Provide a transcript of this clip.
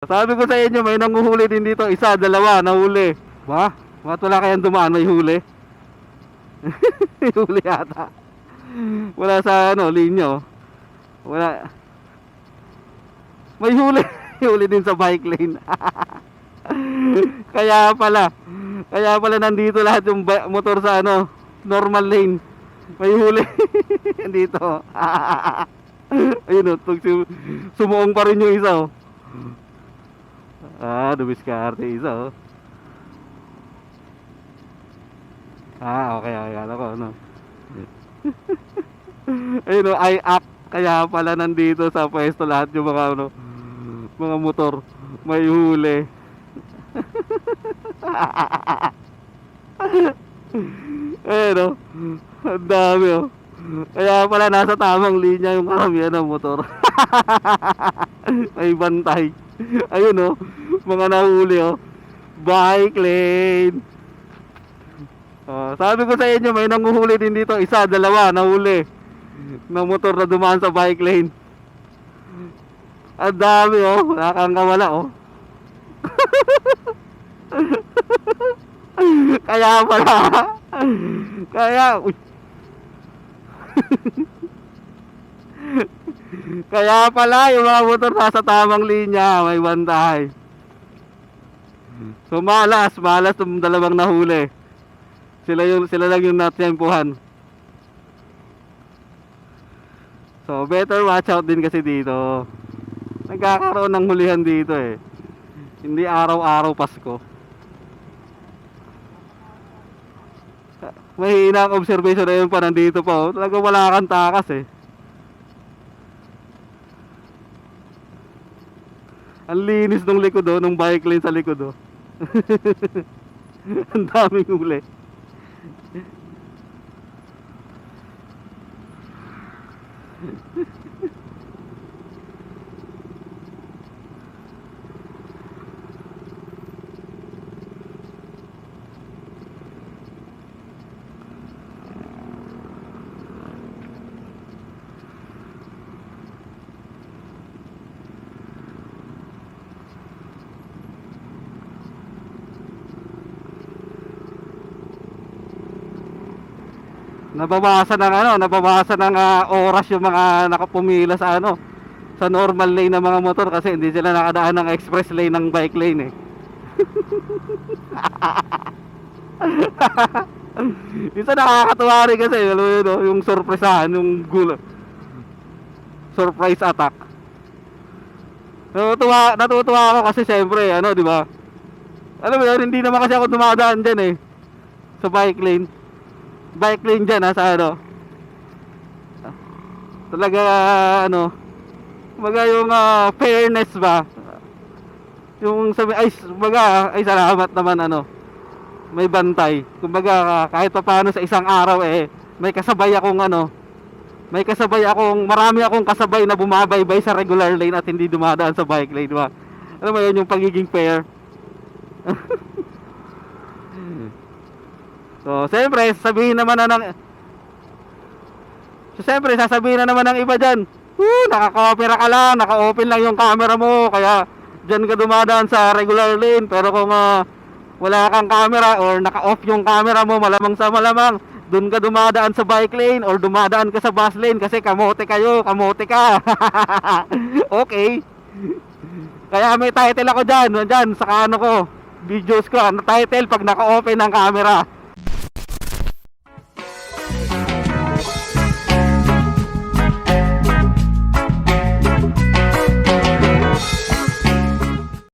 Sabi ko sa inyo, may nanguhuli din dito. Isa, dalawa, nahuli. Ba? Bakit wala kayang dumaan? May huli? huli yata. Wala sa ano, linyo. Wala. May huli. Huli din sa bike lane. Kaya pala. Kaya pala nandito lahat yung motor sa ano, normal lane. May huli. dito. Ayun o, sum- sumuong pa rin yung isa oh. Ah, dumiskarte isa oh. Ah, okay, okay. Alam ko, ano. Ayun o, I act. Kaya pala nandito sa pwesto lahat yung mga ano, mga motor. May huli. Ayun o. Ang dami oh. Kaya pala nasa tamang linya yung karamihan ng motor. May bantay. Ayun oh, mga nahuli oh. Bike lane. Oh, sabi ko sa inyo, may nanguhuli din dito. Isa, dalawa, nahuli. Ng motor na dumaan sa bike lane. Ang dami oh, nakakawala oh. Kaya pala. Kaya, uy. Kaya pala yung mga motor nasa tamang linya, may bantay. So malas, malas yung dalawang nahuli. Sila yung sila lang yung natempuhan. So better watch out din kasi dito. Nagkakaroon ng hulihan dito eh. Hindi araw-araw Pasko. Mahina ang observation na yun pa nandito pa oh. Talaga wala kang takas eh. Ang linis ng likod oh, ng bike lane sa likod oh. Ang daming huli. Nababawasan ng ano, nababawasan ng ah, oras yung mga nakapumila sa ano, sa normal lane ng mga motor kasi hindi sila nakadaan ng express lane ng bike lane eh. Isa nakakatuwa rin kasi, alam mo yun, oh, yung surpresahan, yung gulo. Surprise attack. Natutuwa, natutuwa ako kasi siyempre, ano, di ba? Alam mo yun, hindi naman kasi ako dumadaan dyan eh. Sa bike lane. Bike lane dyan ha, sa ano. Talaga, ano, Kumbaga yung ah, fairness ba? Yung sabi, ay, kumbaga, ay salamat naman ano. May bantay. Kumbaga, ah, kahit pa paano sa isang araw eh, may kasabay akong ano, may kasabay akong, marami akong kasabay na bumabaybay sa regular lane at hindi dumadaan sa bike lane, ba? Alam mo yun, yung pagiging fair. so, siyempre, sabihin naman na ng, so, siyempre, sasabihin na naman ng iba dyan, Woo, naka-camera ka lang, naka-open lang yung camera mo, kaya dyan ka dumadaan sa regular lane. Pero kung ah, wala kang camera or naka-off yung camera mo, malamang sa malamang, dun ka dumadaan sa bike lane or dumadaan ka sa bus lane kasi kamote kayo, kamote ka. okay. Kaya may title ako dyan, dyan, sa ano ko, videos ko, ano title pag naka-open ang camera.